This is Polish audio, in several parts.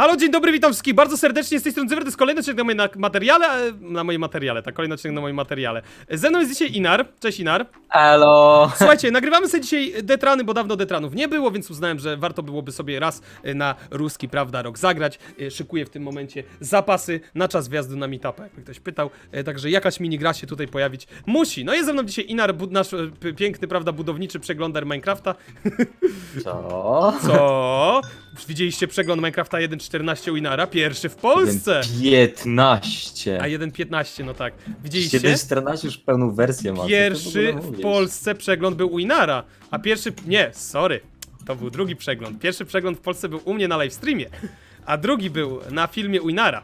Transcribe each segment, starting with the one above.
Halo, dzień dobry, witam wszystkich bardzo serdecznie z tej strony Zywer, to jest kolejny odcinek na moim na- materiale, e, na moim materiale, tak, kolejny odcinek na moim materiale. Ze mną jest dzisiaj Inar, cześć Inar. Elo! Słuchajcie, nagrywamy sobie dzisiaj Detrany, bo dawno Detranów nie było, więc uznałem, że warto byłoby sobie raz e, na ruski, prawda, rok zagrać. E, Szykuję w tym momencie zapasy na czas wjazdu na meetupa, jakby ktoś pytał. Także jakaś minigra się tutaj pojawić musi. No jest ze mną dzisiaj Inar, nasz piękny, prawda, budowniczy przeglądar Minecrafta. Co? Co? Widzieliście przegląd Minecrafta 1.14 u Inara? Pierwszy w Polsce! 15. A 1.15, no tak. Widzieliście? Widzieliście? 14 już pełną wersję ma. co ty w Pierwszy ogóle w mówisz? Polsce przegląd był u Inara, a pierwszy... Nie, sorry. To był drugi przegląd. Pierwszy przegląd w Polsce był u mnie na livestreamie, a drugi był na filmie u Inara.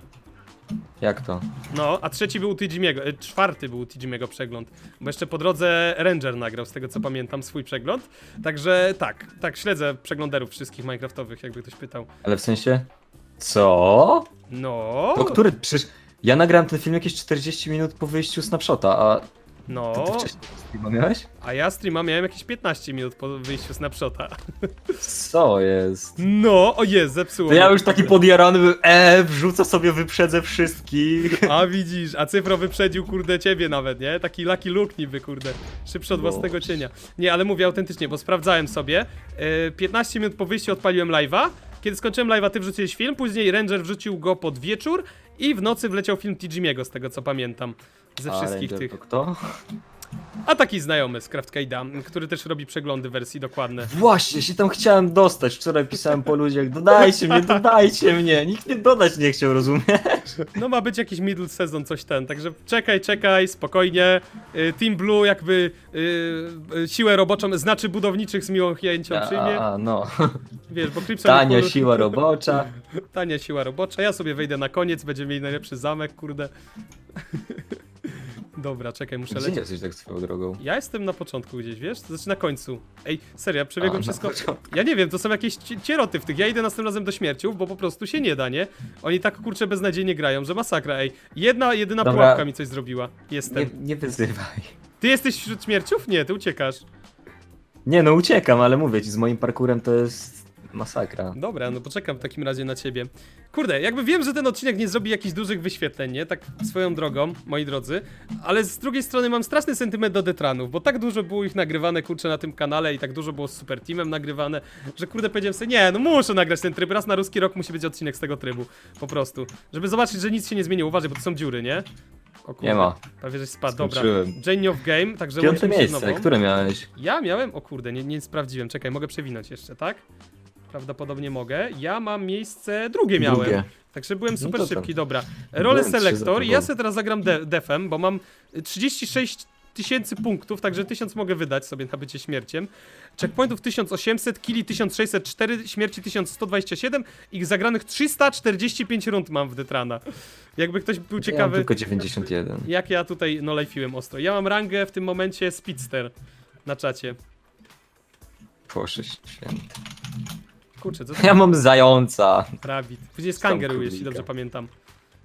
Jak to? No, a trzeci był u Tijimiego, e, czwarty był u Tijimiego przegląd, bo jeszcze po drodze Ranger nagrał, z tego co pamiętam, swój przegląd. Także tak, tak, śledzę przegląderów wszystkich Minecraftowych, jakby ktoś pytał. Ale w sensie? Co? No, To który? Przecież ja nagrałem ten film jakieś 40 minut po wyjściu snapshota, a ty no, wcześniej streama miałeś? a ja streama miałem jakieś 15 minut po wyjściu snapshota. Co jest? No, o jest, zepsuło. To ja już taki podjarany był, e, wrzucę sobie, wyprzedzę wszystkich. A widzisz, a cyfro wyprzedził kurde ciebie nawet, nie? Taki lucky look niby, kurde. Szybszy od No. własnego cienia. Nie, ale mówię autentycznie, bo sprawdzałem sobie. Yy, 15 minut po wyjściu odpaliłem live'a. Kiedy skończyłem live'a, ty wrzuciłeś film, później Ranger wrzucił go pod wieczór i w nocy wleciał film Tijimiego, z tego co pamiętam. Ze wszystkich tych. To kto? A taki znajomy z Craftcade'a, który też robi przeglądy wersji dokładne. Właśnie, się tam chciałem dostać. Wczoraj pisałem po ludziach, dodajcie mnie, dodajcie mnie. Nikt mnie dodać nie chciał, rozumiesz? No ma być jakiś middle sezon, coś ten, także czekaj, czekaj, spokojnie. Y, Team Blue jakby y, y, siłę roboczą, znaczy budowniczych z miłą chęcią przyjmie. A, a, no. Wiesz, bo Clipson... Tania siła robocza. Tania siła robocza, ja sobie wejdę na koniec, będziemy mieli najlepszy zamek, kurde. Dobra, czekaj, muszę Gdzie lecieć. jesteś tak swoją drogą? Ja jestem na początku gdzieś, wiesz? To znaczy na końcu. Ej, serio, ja przebiegłem A, na wszystko. początku. Ja nie wiem, to są jakieś ci- cieroty w tych. Ja idę następnym razem do śmierciów, bo po prostu się nie da, nie? Oni tak kurczę beznadziejnie grają, że masakra, ej. Jedna, jedyna Dobra. pułapka mi coś zrobiła. Jestem. Nie, nie wyzywaj. Ty jesteś wśród śmierciów? Nie, ty uciekasz. Nie no, uciekam, ale mówię ci, z moim parkurem to jest masakra. Dobra, no poczekam w takim razie na ciebie. Kurde, jakby wiem, że ten odcinek nie zrobi jakichś dużych wyświetleń, nie? Tak swoją drogą, moi drodzy. Ale z drugiej strony mam straszny sentyment do Detranów, bo tak dużo było ich nagrywane, kurczę, na tym kanale i tak dużo było z Super Teamem nagrywane, że kurde powiedziałem sobie, nie, no muszę nagrać ten tryb, raz na ruski rok musi być odcinek z tego trybu. Po prostu. Żeby zobaczyć, że nic się nie zmieniło. Uważaj, bo to są dziury, nie? O kurde. Nie ma. Prawie, żeś spadł. Dobra. Skończyłem. Of Game, także Piąte łączymy się miejsce, które miałeś? Ja miałem, o kurde, nie, nie sprawdziłem, czekaj, mogę przewinąć jeszcze, tak? Prawdopodobnie mogę. Ja mam miejsce drugie miałem. Drugie. Także byłem No super tam. szybki, dobra. Role Byłem trzy za Selector i tobą. ja sobie teraz zagram de defem, bo mam y, 36 tysięcy punktów, także 1000 mogę wydać sobie na bycie śmierciem. Checkpointów 1800, killi 1604, śmierci 1127 i zagranych 345 rund mam w Detrana. Jakby ktoś był Ja mam ciekawy, tylko 91. jak ja tutaj no life'iłem ostro. Ja mam rangę w tym momencie Speedster na czacie. Proszę święty. Kurczę, co to Ja mam zająca. Rabbit. Później jest Tam kangaroo, jeśli królika. dobrze pamiętam.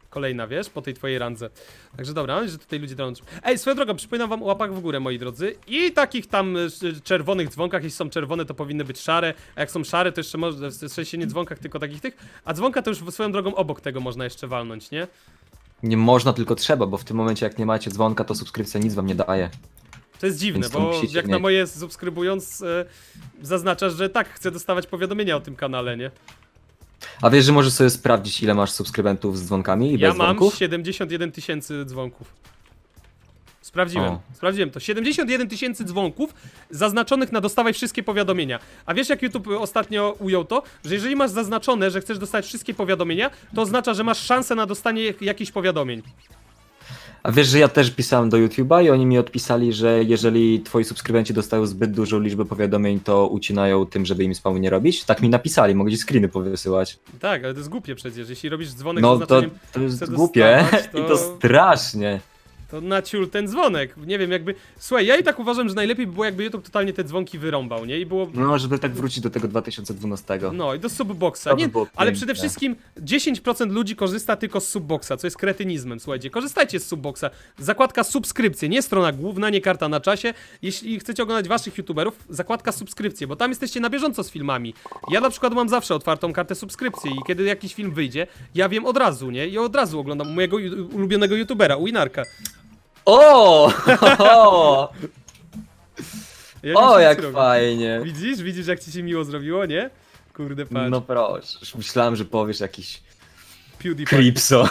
Kolejna, wiesz, po tej twojej randze. Także dobra, mam nadzieję, że tutaj ludzie dołączą. Ej, swoją drogą, przypominam wam o łapach w górę, moi drodzy. I takich tam y, czerwonych dzwonkach, jeśli są czerwone, to powinny być szare. A jak są szare, to jeszcze można, w sensie nie dzwonkach, tylko takich tych. A dzwonka to już swoją drogą obok tego można jeszcze walnąć, nie? Nie można, tylko trzeba, bo w tym momencie jak nie macie dzwonka, to subskrypcja nic wam nie daje. To jest dziwne, Więc to bo musicie jak na mieć. moje subskrybując, y, zaznaczasz, że tak, chcę dostawać powiadomienia o tym kanale, nie? A wiesz, że możesz sobie sprawdzić, ile masz subskrybentów z dzwonkami i Ja bez mam dzwonków? 71 tysięcy dzwonków. Sprawdziłem, O. sprawdziłem to. 71 tysięcy dzwonków zaznaczonych na dostawaj wszystkie powiadomienia. A wiesz jak YouTube ostatnio ujął to? Że jeżeli masz zaznaczone, że chcesz dostać wszystkie powiadomienia, to oznacza, że masz szansę na dostanie jak- jakichś powiadomień. A wiesz, że ja też pisałem do YouTube'a i oni mi odpisali, że jeżeli twoi subskrybenci dostają zbyt dużą liczbę powiadomień, to ucinają tym, żeby im spamu nie robić? Tak mi napisali, mogę ci screeny powysyłać. Tak, ale to jest głupie przecież. Jeśli robisz dzwonek z No to, to jest chcę głupie dostawać, i to strasznie. To naciul ten dzwonek. Nie wiem, jakby. Słuchaj, ja i tak uważam, że najlepiej by było, jakby YouTube totalnie te dzwonki wyrąbał, nie? I było. No, żeby tak wrócić do tego 2012. No i do subboxa. To by Nie, było ale piękne. przede wszystkim 10% ludzi korzysta tylko z subboxa, co jest kretynizmem. Słuchajcie, korzystajcie z subboxa. Zakładka subskrypcje, nie strona główna, nie karta na czasie. Jeśli chcecie oglądać waszych youtuberów, zakładka subskrypcje, bo tam jesteście na bieżąco z filmami. Ja na przykład mam zawsze otwartą kartę subskrypcji i kiedy jakiś film wyjdzie, ja wiem od razu, nie? I od razu oglądam mojego ju- ulubionego youtubera, Winarka. O! o! Ja O, jak robię. fajnie. Widzisz, widzisz jak ci się miło zrobiło, nie? Kurde, patrz. No proszę, już myślałem, że powiesz jakiś PewDiePie. Creepson.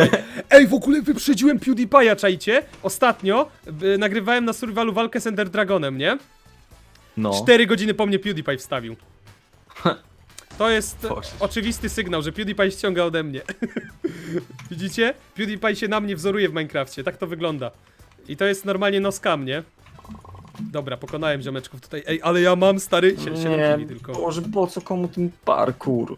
Ej, w ogóle wyprzedziłem PewDiePie'a, czajcie? Ostatnio y, nagrywałem na survivalu walkę z Ender Dragonem, nie? No. 4 godziny po mnie PewDiePie wstawił. To jest Boże. oczywisty sygnał, że PewDiePie ściąga ode mnie. Widzicie? PewDiePie się na mnie wzoruje w Minecrafcie, tak to wygląda. I to jest normalnie no scam, nie? Dobra, pokonałem ziomeczków tutaj. Ej, ale ja mam stary... Sie- Nie, tylko. Boże, po co komu ten parkour?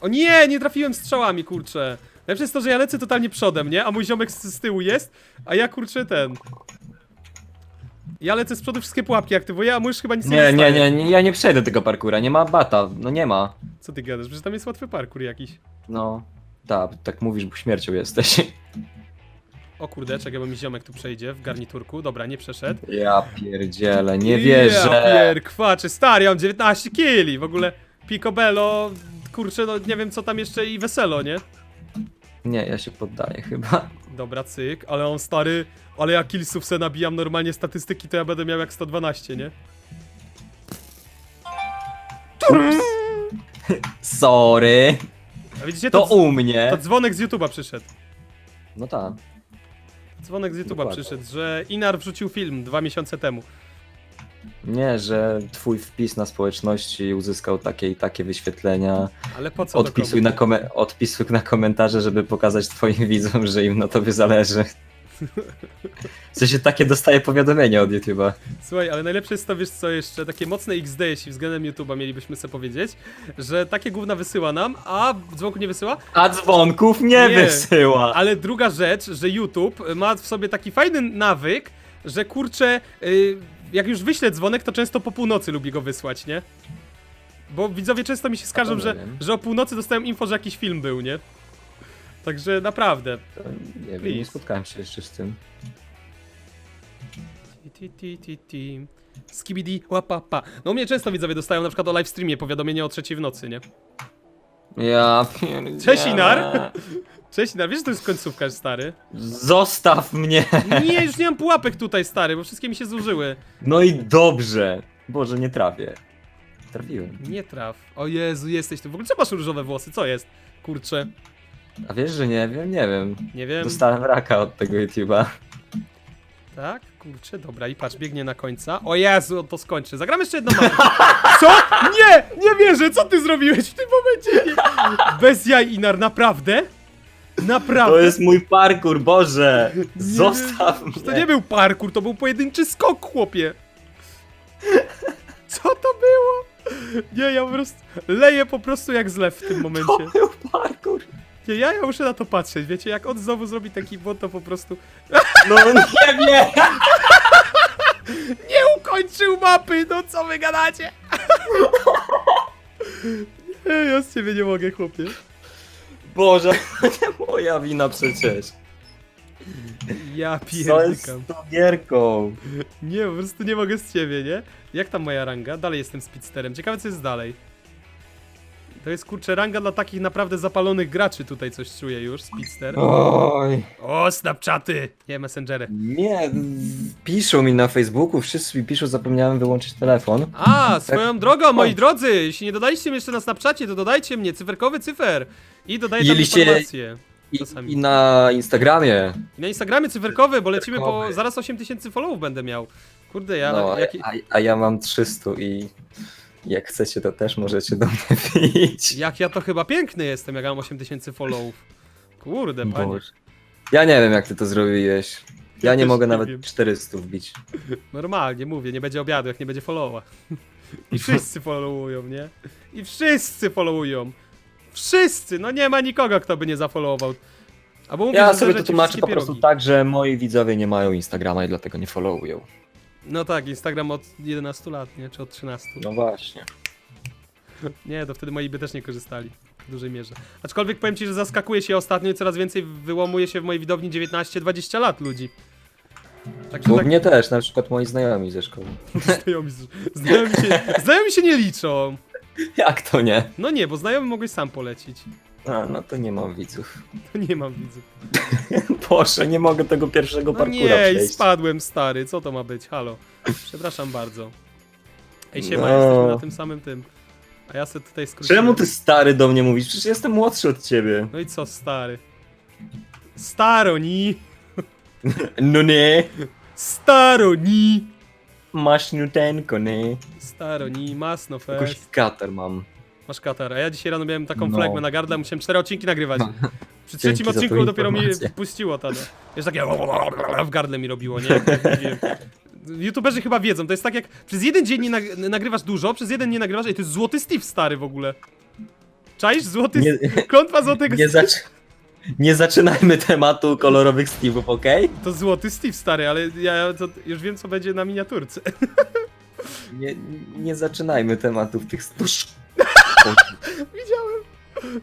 O nie, nie trafiłem strzałami, kurczę. Najlepsze jest to, że ja lecę totalnie przodem, nie? A mój ziomek z, z tyłu jest, a ja kurczę ten. Ja lecę z przodu, wszystkie pułapki aktywuję, a mój już chyba nic nie Nie, nie, nie, nie, ja nie przejdę tego parkura, nie ma bata, no nie ma. Co ty gadasz? Przecież tam jest łatwy parkour jakiś. No, tak, tak mówisz, bo śmiercią jesteś. O kurde, czekaj, bo mi ziomek tu przejdzie w garniturku. Dobra, nie przeszedł. Ja pierdzielę, nie Ja wierzę. pier, kwaczy, stary, ja mam 19 kili. W ogóle picobello, kurczę, no nie wiem co tam jeszcze i weselo, nie? Nie, ja się poddaję chyba. Dobra, cyk, ale on stary, ale ja killsów se nabijam normalnie statystyki, to ja będę miał jak 112, nie? Sorry, A widzicie, to to, u mnie. to dzwonek z YouTube'a przyszedł. No tak. Dzwonek z YouTube'a Dokładnie. przyszedł, że Inar wrzucił film dwa miesiące temu. Nie, że twój wpis na społeczności uzyskał takie i takie wyświetlenia. Ale po co Odpisuj na, kome- odpisuj na komentarze, żeby pokazać twoim widzom, że im na tobie zależy. W sensie takie dostaję powiadomienia od YouTube'a. Słuchaj, ale najlepsze jest to, wiesz co jeszcze, takie mocne XD, jeśli względem YouTube'a mielibyśmy sobie powiedzieć, że takie gówna wysyła nam, a dzwonku nie wysyła. A dzwonków nie, Nie. wysyła. Ale druga rzecz, że YouTube ma w sobie taki fajny nawyk, że kurczę, y, jak już wyślę dzwonek, to często po północy lubi go wysłać, nie? Bo widzowie często mi się skarżą, że, wiem. że o północy dostałem info, że jakiś film był, nie? Także naprawdę. To Nie wiem, Please. nie spotkałem się jeszcze z tym. Ti, ti, ti, ti, ti. Skibidi, łapapa. No u mnie często widzowie dostają na przykład o live streamie powiadomienie o trzeciej w nocy, nie? Ja pierdzielę. Cześć, Inar. Cześć, Inar, wiesz, że to jest końcówka, stary? Zostaw mnie. Nie, już nie mam pułapek tutaj, stary, bo wszystkie mi się zużyły. No i dobrze. Boże, nie trafię. Trafiłem. Nie traf. O Jezu, jesteś tu. W ogóle czemu masz różowe włosy? Co jest? Kurczę. A wiesz, że nie wiem? Nie wiem. Nie wiem. Dostałem raka od tego YouTube'a. Tak? Kurczę, dobra i patrz, biegnie na końca. O Jezu, to skończy. Zagramy jeszcze jedną mapę. Co? Nie! Nie wierzę! Co ty zrobiłeś w tym momencie? Nie. Bez jaj, Inar, naprawdę? Naprawdę? To jest mój parkour, Boże! Zostaw mnie! To nie był parkour, to był pojedynczy skok, chłopie. Co to było? Nie, ja po prostu leję po prostu jak zlew w tym To momencie. był parkour! Nie, ja, ja muszę na to patrzeć, wiecie, jak on znowu zrobi taki błąd, to po prostu No nie wiem! nie ukończył mapy, no co wy gadacie? Nie, ja z ciebie nie mogę, chłopie. Boże, nie moja wina przecież. Ja Co jest pierdykam. z tą gierką? Nie, po prostu nie mogę z ciebie, nie? Jak tam moja ranga? Dalej jestem speedsterem. Ciekawe co jest dalej. To jest kurczę ranga dla takich naprawdę zapalonych graczy tutaj coś czuję już, speedster. Oj. O, snapchaty! Nie, messengery. Nie, piszą mi na Facebooku, wszyscy mi piszą, zapomniałem wyłączyć telefon. A, swoją drogą, moi drodzy, jeśli nie dodaliście mnie jeszcze na Snapchacie, to dodajcie mnie, cyferkowy cyfer. I dodaję tam Mieliście- informacje. I, Czasami. I na Instagramie. I na Instagramie cyferkowy, bo lecimy po... Cyferkowy. Zaraz 8000 followów będę miał. Kurde, ja... No, jaki... a, a ja mam 300 i jak chcecie, to też możecie do mnie wbić. Jak ja to chyba piękny jestem, jak mam 8000 followów. Kurde, panie. Boże. Ja nie wiem, jak ty to zrobiłeś. Ja nie też mogę nie nawet wiem. 400 wbić. Normalnie mówię, nie będzie obiadu, jak nie będzie followa. I wszyscy followują, nie? I wszyscy followują. Wszyscy! No nie ma nikogo, kto by nie zafollowował. Albo mówię, Ja że sobie to tłumaczę wszystkie po prostu pierogi. tak, że moi widzowie nie mają Instagrama i dlatego nie followują. No tak, Instagram od 11 lat, nie? Czy od 13. No właśnie. Nie, to wtedy moi by też nie korzystali w dużej mierze. Aczkolwiek powiem ci, że zaskakuje się ostatnio i coraz więcej wyłomuje się w mojej widowni 19-20 lat ludzi. Także tak mnie też, na przykład moi znajomi ze szkoły. znajomi, znajomi, się, znajomi się nie liczą. Jak to nie? No nie, bo znajomy mogłeś sam polecić. A, no to nie mam widzów. To nie mam widzów. Boże, nie mogę tego pierwszego No parkura nie, i przejść. spadłem stary, co to ma być? Halo. Przepraszam bardzo. Ej, siema, No. jesteśmy na tym samym tym. A ja sobie tutaj skróciłem. Czemu ty stary do mnie mówisz? Przecież jestem młodszy od ciebie. No i co, stary? Staroni! No nie. Staroni! Masz nutenko, nie? Staroni, masno Jakoś fest. kater mam. Masz katar, a ja dzisiaj rano miałem taką No. flegmę na gardle, musiałem cztery odcinki nagrywać. Przy trzecim Dzięki odcinku dopiero mi puściło to. Wiesz, takie w gardle mi robiło, nie? Jak. YouTuberzy chyba wiedzą, to jest tak jak przez jeden dzień nie nag nagrywasz dużo, przez jeden nie nagrywasz, i to jest złoty Steve stary w ogóle. Czaisz? Złoty... Nie, Klątwa złotego nie, zac nie zaczynajmy tematu kolorowych Steve'ów, okej? To złoty Steve stary, ale ja już wiem co będzie na miniaturce. Nie, nie zaczynajmy tematów tych stusz. Widziałem.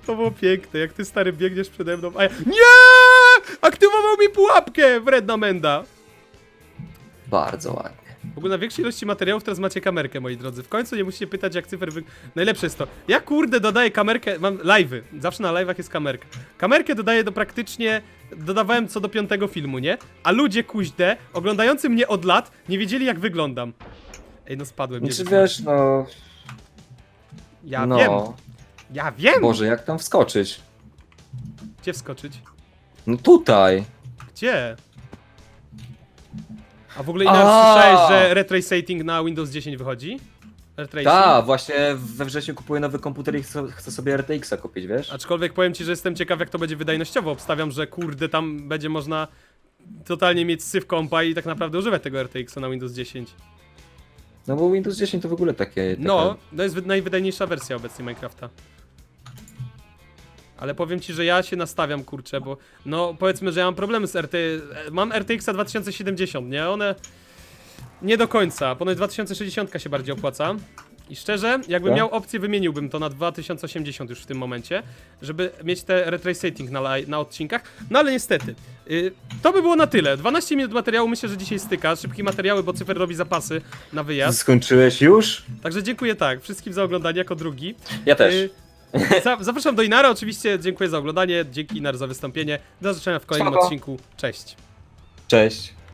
To było piękne, jak ty stary biegniesz przede mną, a ja... NIE! Aktywował mi pułapkę! Wredna menda. Bardzo ładnie. W ogóle na większej ilości materiałów teraz macie kamerkę, moi drodzy. W końcu nie musicie pytać, jak cyfer wy... Najlepsze jest to. Ja kurde dodaję kamerkę, mam live'y. Zawsze na live'ach jest kamerka. Kamerkę dodaję do praktycznie... Dodawałem co do piątego filmu, nie? A ludzie kuźde, oglądający mnie od lat, nie wiedzieli jak wyglądam. Ej, no spadłem. nie Czy wiem. wiesz, no... Ja no... wiem, ja wiem! Boże, jak tam wskoczyć? Gdzie wskoczyć? No tutaj. Gdzie? A w ogóle inaczej A! słyszałeś, że ray tracing na Windows 10 wychodzi? Ray tracing? Tak, właśnie we wrześniu kupuję nowy komputer i chcę, chcę sobie RTX-a kupić, wiesz? Aczkolwiek powiem ci, że jestem ciekaw jak to będzie wydajnościowo. Obstawiam, że kurde tam będzie można totalnie mieć syf kompa i tak naprawdę używać tego RTX-a na Windows 10. No bo Windows 10 to w ogóle takie... taka- No, to jest wy- najwydajniejsza wersja obecnie Minecrafta. Ale powiem ci, że ja się nastawiam, kurczę, bo no powiedzmy, że ja mam problemy z RT... Mam RTX 2070, nie? One nie do końca, ponoć 2060 się bardziej opłaca. I szczerze, jakbym Tak? miał opcję, wymieniłbym to na 2080 już w tym momencie, żeby mieć te retrace na, na odcinkach. No ale niestety, y, to by było na tyle. 12 minut materiału myślę, że dzisiaj styka. Szybkie materiały, bo cyfer robi zapasy na wyjazd. Skończyłeś już? Także dziękuję tak, wszystkim za oglądanie jako drugi. Ja też. Y, za, zapraszam do Inara, oczywiście dziękuję za oglądanie, dzięki Inar za wystąpienie. Do zobaczenia w kolejnym Spoko. odcinku. Cześć. Cześć.